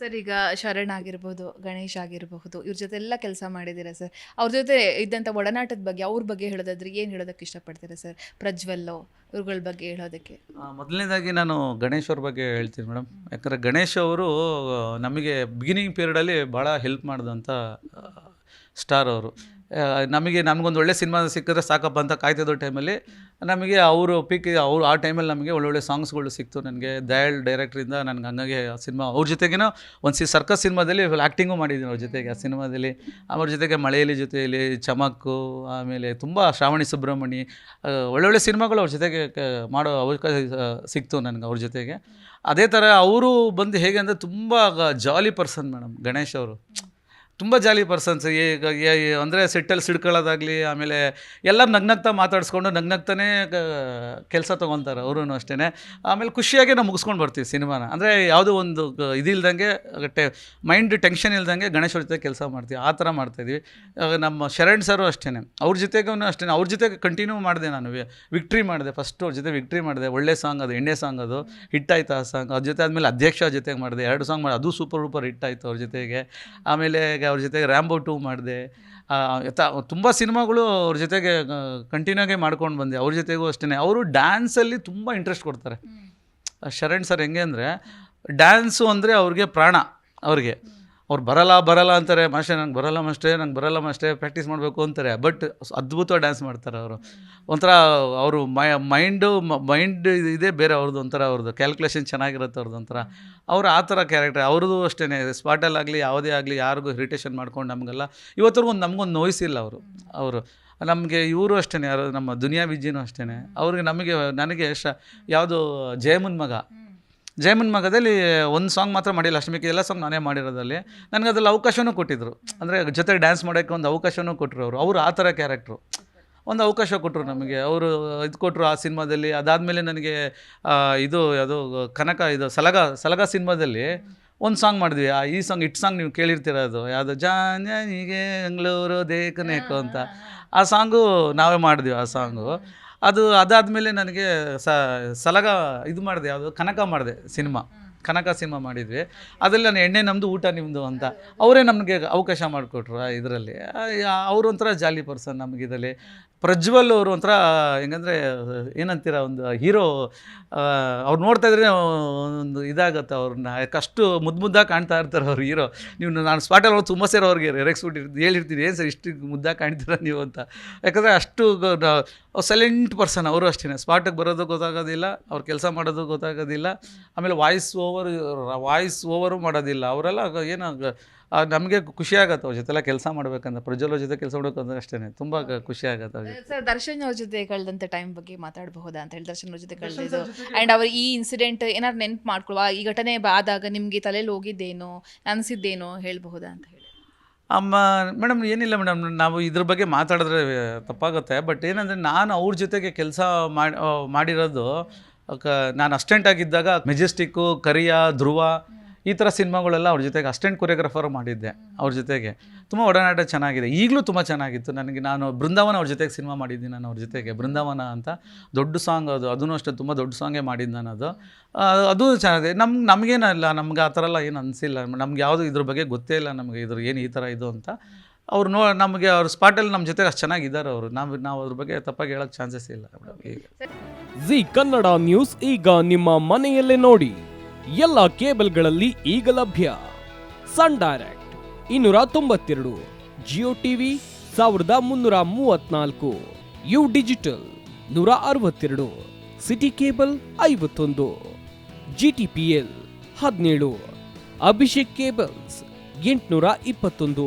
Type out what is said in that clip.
Sir, ಈಗ ಶರಣ್ ಆಗಿರ್ಬೋದು, ಗಣೇಶ್ ಆಗಿರಬಹುದು, ಇವ್ರ ಜೊತೆ ಎಲ್ಲ ಕೆಲಸ ಮಾಡಿದ್ದೀರಾ ಸರ್? ಅವ್ರ ಜೊತೆ ಇದ್ದಂಥ ಒಡನಾಟದ ಬಗ್ಗೆ, ಅವ್ರ ಬಗ್ಗೆ ಹೇಳೋದಾದ್ರೆ ಏನು ಹೇಳೋದಕ್ಕೆ ಇಷ್ಟಪಡ್ತೀರಾ ಸರ್? ಪ್ರಜ್ವಲ್ಲೋ, ಇವ್ರುಗಳ ಬಗ್ಗೆ ಹೇಳೋದಕ್ಕೆ. ಮೊದಲನೇದಾಗಿ ನಾನು ಗಣೇಶ್ ಅವ್ರ ಬಗ್ಗೆ ಹೇಳ್ತೀನಿ ಮೇಡಮ್. ಯಾಕಂದರೆ ಗಣೇಶ್ ಅವರು, ನಮಗೆ ಬಿಗಿನಿಂಗ್ ಪೀರಿಯಡಲ್ಲಿ ಭಾಳ ಹೆಲ್ಪ್ ಮಾಡಿದಂಥ ಸ್ಟಾರ್ ಅವರು. ನಮಗೆ ನಮಗೊಂದು ಒಳ್ಳೆ ಸಿನಿಮಾ ಸಿಕ್ಕಿದ್ರೆ ಸಾಕಪ್ಪ ಅಂತ ಕಾಯ್ತಿದ್ದ ಟೈಮಲ್ಲಿ ನಮಗೆ ಅವರು ಪೀಕ್ ಅವರು ಆ ಟೈಮಲ್ಲಿ ನಮಗೆ ಒಳ್ಳೊಳ್ಳೆ ಸಾಂಗ್ಸ್ಗಳು ಸಿಕ್ತು. ನನಗೆ ದಯಾಳ್ ಡೈರೆಕ್ಟ್ರಿಂದ ನನಗೆ ಹಂಗಾಗಿ ಆ ಸಿನಿಮಾ ಅವ್ರ ಜೊತೆಗೇನೋ ಒಂದು ಸಿ ಸರ್ಕಸ್ ಸಿನಿಮಾದಲ್ಲಿ ಆ್ಯಕ್ಟಿಂಗು ಮಾಡಿದ್ದೀನಿ ಅವ್ರ ಜೊತೆಗೆ ಆ ಸಿನಿಮಾದಲ್ಲಿ. ಅವ್ರ ಜೊತೆಗೆ ಮಳೆಯಲ್ಲಿ ಜೊತೆಯಲ್ಲಿ ಚಮಕ್ಕು, ಆಮೇಲೆ ತುಂಬ ಶ್ರಾವಣಿ ಸುಬ್ರಹ್ಮಣಿ ಒಳ್ಳೊಳ್ಳೆ ಸಿನಿಮಾಗಳು ಅವ್ರ ಜೊತೆಗೆ ಮಾಡೋ ಅವಕಾಶ ಸಿಕ್ತು ನನಗೆ ಅವ್ರ ಜೊತೆಗೆ. ಅದೇ ಥರ ಅವರು ಬಂದು ಹೇಗೆ ಅಂದರೆ ತುಂಬ ಜಾಲಿ ಪರ್ಸನ್ ಮೇಡಮ್ ಗಣೇಶ್ ಅವರು. ತುಂಬ ಜಾಲಿ ಪರ್ಸನ್ಸ್ ಈಗ ಅಂದರೆ ಸಿಟ್ಟಲ್ಲಿ ಸಿಡ್ಕೊಳ್ಳೋದಾಗಲಿ, ಆಮೇಲೆ ಎಲ್ಲ ನಗ್ನಗ್ತಾ ಮಾತಾಡಿಸ್ಕೊಂಡು ನಗ್ನಗ್ತಾನೆ ಕೆಲಸ ತೊಗೊತಾರೆ ಅವರೂ ಅಷ್ಟೇ ಆಮೇಲೆ ಖುಷಿಯಾಗಿ ನಾವು ಮುಗಿಸ್ಕೊಂಡು ಬರ್ತೀವಿ ಸಿನಿಮಾನ. ಅಂದರೆ ಯಾವುದೋ ಒಂದು ಇದಿಲ್ದಂಗೆ ಟೆ ಮೈಂಡ್ ಟೆನ್ಷನ್ ಇಲ್ದಂಗೆ ಗಣೇಶ್ ಜೊತೆ ಕೆಲಸ ಮಾಡ್ತೀವಿ, ಆ ಥರ ಮಾಡ್ತಾಯಿದ್ವಿ ನಮ್ಮ ಶರಣ್ ಸರು ಅಷ್ಟೇ ಅವ್ರ ಜೊತೆಗೂ ಅಷ್ಟೇ ಅವ್ರ ಜೊತೆ ಕಂಟಿನ್ಯೂ ಮಾಡಿದೆ ನಾನು ವಿಕ್ಟ್ರಿ ಮಾಡಿದೆ. ಫಸ್ಟ್ ಅವ್ರ ಜೊತೆ ವಿಕ್ಟ್ರಿ ಮಾಡಿದೆ. ಒಳ್ಳೆ ಸಾಂಗ್ ಅದು ಎಣ್ಣೆ ಸಾಂಗ್ ಅದು. ಹಿಟ್ ಆಯ್ತು ಆ ಸಾಂಗ್ ಅದ್ರ ಜೊತೆ ಆದಮೇಲೆ ಅಧ್ಯಕ್ಷ ಜೊತೆಗೆ ಮಾಡಿದೆ. ಎರಡು ಸಾಂಗ್ ಮಾಡಿ, ಅದು ಸೂಪರ್ ಸೂಪರ್ ಹಿಟ್ ಆಯಿತು ಅವ್ರ ಜೊತೆಗೆ. ಆಮೇಲೆ ಅವ್ರ ಜೊತೆಗೆ ರ್ಯಾಂಬೋ ಟೂ ಮಾಡಿದೆ. ತುಂಬ ಸಿನಿಮಾಗಳು ಅವ್ರ ಜೊತೆಗೆ ಕಂಟಿನ್ಯೂಗೆ ಮಾಡ್ಕೊಂಡು ಬಂದೆ. ಅವ್ರ ಜೊತೆಗೂ ಅಷ್ಟೇ ಅವರು ಡ್ಯಾನ್ಸಲ್ಲಿ ತುಂಬ ಇಂಟ್ರೆಸ್ಟ್ ಕೊಡ್ತಾರೆ. ಶರಣ್ ಸರ್ ಹೆಂಗೆ ಅಂದರೆ ಡ್ಯಾನ್ಸು ಅಂದರೆ ಅವ್ರಿಗೆ ಪ್ರಾಣ ಅವ್ರಿಗೆ. ಅವ್ರು ಬರಲ್ಲ ಬರಲ್ಲ ಅಂತಾರೆ ಮಾಷೆ ನಂಗೆ ಬರಲ್ಲ ಮಾಸ್ಟೇ ನಂಗೆ ಬರಲ್ಲ ಮಾಸ್ಟೇ ಪ್ರಾಕ್ಟೀಸ್ ಮಾಡಬೇಕು ಅಂತಾರೆ. ಬಟ್ ಅದ್ಭುತವಾಗಿ ಡ್ಯಾನ್ಸ್ ಮಾಡ್ತಾರೆ ಅವರು. ಒಂಥರ ಅವರು ಮೈ ಮೈಂಡು ಮೈಂಡ್ ಇದೇ ಬೇರೆ ಅವ್ರದ್ದು ಒಂಥರ ಅವ್ರದ್ದು ಕ್ಯಾಲ್ಕುಲೇಷನ್ ಚೆನ್ನಾಗಿರುತ್ತೆ ಅವ್ರದ್ದು ಒಂಥರ. ಅವ್ರು ಆ ಥರ ಕ್ಯಾರೆಕ್ಟರ್ ಅವ್ರದ್ದು ಅಷ್ಟೇ ಸ್ಪಾಟಲ್ಲಾಗಲಿ ಯಾವುದೇ ಆಗಲಿ, ಯಾರಿಗೂ ಇರಿಟೇಷನ್ ಮಾಡ್ಕೊಂಡು ನಮಗೆಲ್ಲ, ಇವತ್ತರೆಗೂ ನಮಗೊಂದು ನೋಯಿಸಿಲ್ಲ ಅವರು. ಅವರು ನಮಗೆ ಇವರು ಅಷ್ಟೇ ಯಾರು ನಮ್ಮ ದುನಿಯಾ ವಿಜ್ಜಿನೂ ಅಷ್ಟೇ ಅವ್ರಿಗೆ ನಮಗೆ, ನನಗೆ ಶ ಯಾವುದು ಜಯಮುನ್ ಮಗ. ಜಯಮನ್ ಮಗದಲ್ಲಿ ಒಂದು ಸಾಂಗ್ ಮಾತ್ರ ಮಾಡಿಲ್ಲ ಅಷ್ಟಮಿಕ್ಕೆ ಎಲ್ಲ ಸಾಂಗ್ ನಾನೇ ಮಾಡಿರೋದಲ್ಲಿ ನನಗೆ ಅದ್ರಲ್ಲಿ ಅವಕಾಶವೂ ಕೊಟ್ಟಿದ್ದರು ಅಂದರೆ ಜೊತೆಗೆ ಡ್ಯಾನ್ಸ್ ಮಾಡೋಕ್ಕೆ ಒಂದು ಅವಕಾಶವೂ ಕೊಟ್ಟರು ಅವರು. ಅವರು ಆ ಥರ ಕ್ಯಾರೆಕ್ಟ್ರು ಒಂದು ಅವಕಾಶ ಕೊಟ್ಟರು ನಮಗೆ. ಅವರು ಇದು ಕೊಟ್ಟರು ಆ ಸಿನಿಮಾದಲ್ಲಿ. ಅದಾದಮೇಲೆ ನನಗೆ ಇದು ಅದು ಕನಕ, ಇದು ಸಲಗ ಸಲಗ ಸಿನಿಮಾದಲ್ಲಿ ಒಂದು ಸಾಂಗ್ ಮಾಡಿದ್ವಿ. ಆ, ಈ ಸಾಂಗ್ ಇಟ್ ಸಾಂಗ್ ನೀವು ಕೇಳಿರ್ತೀರ ಅದು ಯಾವುದು ಜಾನಿಗೆ ಬೆಂಗಳೂರು ದೇಕನೇಕು ಅಂತ. ಆ ಸಾಂಗು ನಾವೇ ಮಾಡಿದ್ವಿ, ಆ ಸಾಂಗು ಅದು ಅದಾದಮೇಲೆ ನನಗೆ ಸಲಗ ಇದು ಮಾಡಿದೆ ಯಾವುದು ಕನಕ ಮಾಡಿದೆ ಸಿನಿಮಾ. ಕನಕ ಸಿನಿಮಾ ಮಾಡಿದ್ವಿ ಅದರಲ್ಲಿ ನಾನು ಎಣ್ಣೆ ನಮ್ಮದು ಊಟ ನಿಮ್ಮದು ಅಂತ. ಅವರೇ ನಮಗೆ ಅವಕಾಶ ಮಾಡಿಕೊಟ್ರು ಇದರಲ್ಲಿ. ಅವರು ಒಂಥರ ಜಾಲಿ ಪರ್ಸನ್ ನಮಗೆ ಇದರಲ್ಲಿ. ಪ್ರಜ್ವಲ್ ಅವರು ಒಂಥರ ಹೆಂಗಂದರೆ ಏನಂತೀರ ಒಂದು ಹೀರೋ ಅವ್ರು ನೋಡ್ತಾ ಇದ್ರೆ ಒಂದು ಇದಾಗುತ್ತೆ ಅವ್ರನ್ನ. ಯಾಕಷ್ಟು ಮುದ್ದು ಮುದ್ದಾಗಿ ಕಾಣ್ತಾ ಇರ್ತಾರೆ ಅವ್ರು ಹೀರೋ ನೀವು ನಾನು ಸ್ಪಾಟಲ್ಲಿ ಅವ್ರು ತುಂಬ ಸೇರಿ ಅವ್ರಿಗೆ ರೆಕ್ಸ್ಬಿಟ್ಟಿರ್ತೀನಿ ಹೇಳಿರ್ತೀನಿ ಏನು ಸರ್ ಇಷ್ಟು ಮುದ್ದಾಗಿ ಕಾಣ್ತೀರ ನೀವು? ಅಂತ. ಯಾಕಂದರೆ ಅಷ್ಟು ಸೈಲೆಂಟ್ ಪರ್ಸನ್ ಅವರು ಅಷ್ಟೇ ಸ್ಪಾಟಿಗೆ ಬರೋದು ಗೊತ್ತಾಗೋದಿಲ್ಲ ಅವ್ರು ಕೆಲಸ ಮಾಡೋದು ಗೊತ್ತಾಗೋದಿಲ್ಲ. ಆಮೇಲೆ ವಾಯ್ಸ್ ಓವರ್ ವಾಯ್ಸ್ ಓವರು ಮಾಡೋದಿಲ್ಲ. ಅವರೆಲ್ಲ ಏನು ನಮಗೆ ಖುಷಿ ಆಗುತ್ತೆ ಅವ್ರ ಜೊತೆಲ್ಲ ಕೆಲಸ ಮಾಡ್ಬೇಕಂದ್ರೆ ಪ್ರಜ್ವಲ್ ಜೊತೆ ಕೆಲಸ ಮಾಡ್ಬೇಕಂದ್ರೆ ಅಷ್ಟೇ ತುಂಬ ಖುಷಿ ಆಗುತ್ತೆ ಸರ್ ದರ್ಶನ್ ಅವ್ರ ಜೊತೆ ಕಳೆದಂಥ ಟೈಮ್ ಬಗ್ಗೆ ಮಾತಾಡಬಹುದಾ ಅಂತ ಹೇಳಿ ದರ್ಶನ್ ಅವ್ರ ಜೊತೆ ಕಳೆದಿದ್ದು. ಆ್ಯಂಡ್ ಅವ್ರ ಈ ಇನ್ಸಿಡೆಂಟ್ ಏನಾದ್ರು ನೆನ್ಪು ಮಾಡ್ಕೊಳ್ಳುವ ಈ ಘಟನೆ ಆದಾಗ ನಿಮಗೆ ತಲೆಯಲ್ಲಿ ಹೋಗಿದ್ದೇನೋ ಅನಿಸಿದ್ದೇನೋ ಹೇಳಬಹುದಾ ಅಂತ ಹೇಳಿ. ಅಮ್ಮ ಮೇಡಮ್ ಏನಿಲ್ಲ ಮೇಡಮ್ ನಾವು ಇದ್ರ ಬಗ್ಗೆ ಮಾತಾಡಿದ್ರೆ ತಪ್ಪಾಗುತ್ತೆ. ಬಟ್ ಏನಂದರೆ ನಾನು ಅವ್ರ ಜೊತೆಗೆ ಕೆಲಸ ಮಾಡಿ ಮಾಡಿರೋದು ನಾನು ಅಸ್ಟೆಂಟ್ ಆಗಿದ್ದಾಗ ಮೆಜೆಸ್ಟಿಕ್ಕು, ಕರಿಯ, ಧ್ರುವ, ಈ ಥರ ಸಿನಿಮಾಗಳೆಲ್ಲ ಅವ್ರ ಜೊತೆಗೆ ಅಸ್ಟೆಂಟ್ ಕೊರಿಯೋಗ್ರಾಫರ್ ಮಾಡಿದ್ದೆ ಅವ್ರ ಜೊತೆಗೆ. ತುಂಬ ಒಡನಾಟ ಚೆನ್ನಾಗಿದೆ. ಈಗಲೂ ತುಂಬ ಚೆನ್ನಾಗಿತ್ತು. ನನಗೆ ನಾನು ಬೃಂದಾವನ ಅವ್ರ ಜೊತೆಗೆ ಸಿನಿಮಾ ಮಾಡಿದ್ದೀನಿ ನಾನು ಅವ್ರ ಜೊತೆಗೆ. ಬೃಂದಾವನ ಅಂತ ದೊಡ್ಡ ಸಾಂಗ್ ಅದು. ಅದೂ ಅಷ್ಟೇ ತುಂಬ ದೊಡ್ಡ ಸಾಂಗೇ ಮಾಡಿದ್ದು ನಾನು ಅದು. ಅದು ಚೆನ್ನಾಗಿದೆ. ನಮ್ಗೆ ನಮಗೇನಲ್ಲ, ನಮ್ಗೆ ಆ ಥರ ಎಲ್ಲ ಏನು ಅನಿಸಿಲ್ಲ. ನಮ್ಗೆ ಯಾವುದು ಇದ್ರ ಬಗ್ಗೆ ಗೊತ್ತೇ ಇಲ್ಲ ನಮಗೆ. ಇದ್ರ ಏನು ಈ ಥರ ಇದು ಅಂತ. ಅವ್ರು ನೋ ನಮಗೆ ಅವ್ರ ಸ್ಪಾಟಲ್ಲಿ ನಮ್ಮ ಜೊತೆ ಅಷ್ಟು ಚೆನ್ನಾಗಿದ್ದಾರೆ ಅವರು. ನಾವು ನಾವು ಅದ್ರ ಬಗ್ಗೆ ತಪ್ಪಾಗಿ ಹೇಳೋಕ್ಕೆ ಚಾನ್ಸಸ್ ಇಲ್ಲ ಮೇಡಮ್. ಈಗ ಜಿ ಕನ್ನಡ ನ್ಯೂಸ್ ಈಗ ನಿಮ್ಮ ಮನೆಯಲ್ಲೇ ನೋಡಿ. ಎಲ್ಲ ಕೇಬಲ್ಗಳಲ್ಲಿ ಈಗ ಲಭ್ಯ. ಸನ್ ಡೈರೆಕ್ಟ್ ಇನ್ನೂರ ತೊಂಬತ್ತೆರಡು ಜಿಯೋ ಟಿವಿ ಸಾವಿರದ ಮುನ್ನೂರ ಮೂವತ್ನಾಲ್ಕು ಯು ಡಿಜಿಟಲ್ ನೂರ ಅರವತ್ತೆರಡು ಸಿಟಿ ಕೇಬಲ್ ಐವತ್ತೊಂದು ಜಿ ಟಿ ಪಿ ಎಲ್ ಹದಿನೇಳು ಅಭಿಷೇಕ್ ಕೇಬಲ್ಸ್ ಎಂಟುನೂರ ಇಪ್ಪತ್ತೊಂದು.